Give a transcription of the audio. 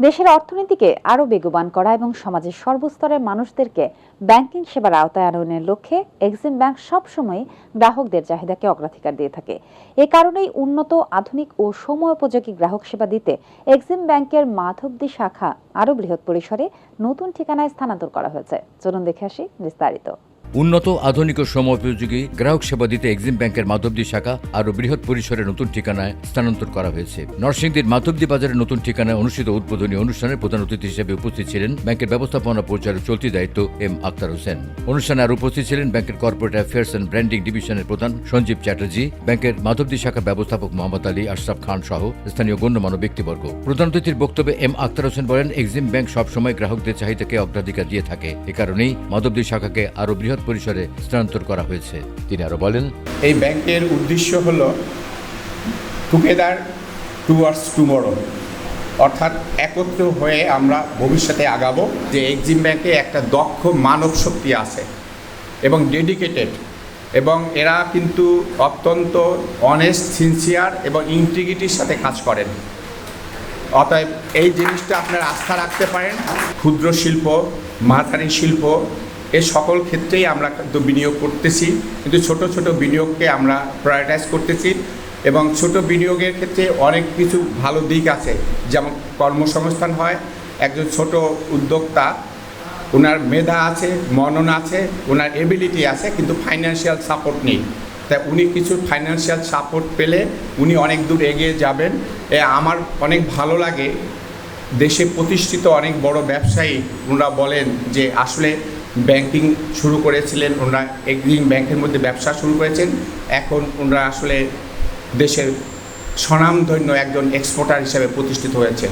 দেশের অর্থনীতিকে আরও বেগবান করা এবং সমাজের সর্বস্তরের মানুষদেরকে ব্যাংকিং সেবার আওতায় আনয়নের লক্ষ্যে এক্সিম ব্যাংক সবসময় গ্রাহকদের চাহিদাকে অগ্রাধিকার দিয়ে থাকে। এ কারণেই উন্নত, আধুনিক ও সময়োপযোগী গ্রাহক সেবা দিতে এক্সিম ব্যাংকের মাধবদী শাখা আরও বৃহৎ পরিসরে নতুন ঠিকানায় স্থানান্তর করা হয়েছে। চলুন দেখে আসি বিস্তারিত। উন্নত আধুনিক ও সময়োপযোগী গ্রাহক সেবা দিতে এক্সিম ব্যাংকের মাধবদী শাখা আরও বৃহৎ পরিসরে নতুন ঠিকানায় স্থানান্তর করা হয়েছে। নরসিংদীর মাধবদী বাজারের নতুন ঠিকানায় অনুষ্ঠিত উদ্বোধনী অনুষ্ঠানে প্রধান অতিথি হিসেবে উপস্থিত ছিলেন ব্যাংকের ব্যবস্থাপনা পরিচালক চলতি দায়িত্ব এম আক্তার হোসেন। অনুষ্ঠানে আর উপস্থিত ছিলেন ব্যাংকের কর্পোরেট অ্যাফেয়ার্স অ্যান্ড ব্র্যান্ডিং ডিভিশনের প্রধান সঞ্জীব চ্যাটার্জি, ব্যাংকের মাধবদী শাখার ব্যবস্থাপক মোহাম্মদ আলী আশরাফ খান সহ স্থানীয় গণ্যমান্য ব্যক্তিবর্গ। প্রধান অতিথির বক্তব্যে এম আক্তার হোসেন বলেন, এক্সিম ব্যাংক সবসময় গ্রাহকদের চাহিদাকে অগ্রাধিকার দিয়ে থাকে। এ কারণেই মাধবদী শাখাকে আরও বৃহৎ পরিসরে স্থানান্তর করা হয়েছে। তিনি আরও বলেন, এই ব্যাংকের উদ্দেশ্য হল টুগেদার টুয়ার্ডস টুমরো অর্থাৎ একত্র হয়ে আমরা ভবিষ্যতে আগাবো যে এক্সিম ব্যাংকে একটা দক্ষ মানব শক্তি আছে এবং ডেডিকেটেড এবং এরা কিন্তু অত্যন্ত অনেস্ট সিনসিয়ার এবং ইন্টিগ্রিটির সাথে কাজ করেন। অতএব এই জিনিসটা আপনারা আস্থা রাখতে পারেন। ক্ষুদ্র শিল্প, মাঝারি শিল্প এ সকল ক্ষেত্রেই আমরা কিন্তু বিনিয়োগ করতেছি, কিন্তু ছোট ছোট বিনিয়োগকে আমরা প্রায়োরিটাইজ করতেছি এবং ছোট বিনিয়োগের ক্ষেত্রে অনেক কিছু ভালো দিক আছে। যেমন কর্মসংস্থান হয়, একজন ছোট উদ্যোক্তা ওনার মেধা আছে, মনন আছে ওনার এবিলিটি আছে, কিন্তু ফাইন্যান্সিয়াল সাপোর্ট নেই। তাই উনি কিছু ফাইন্যান্সিয়াল সাপোর্ট পেলে উনি অনেক দূর এগিয়ে যাবেন। এ আমার অনেক ভালো লাগে, দেশে প্রতিষ্ঠিত অনেক বড় ব্যবসায়ী ওনারা বলেন যে আসলে ব্যাংকিং শুরু করেছিলেন, ওনারা এগ্রিং ব্যাংকের মধ্যে ব্যবসা শুরু করেছেন। এখন ওনারা আসলে দেশের স্বনামধন্য একজন এক্সপোর্টার হিসেবে প্রতিষ্ঠিত হয়েছে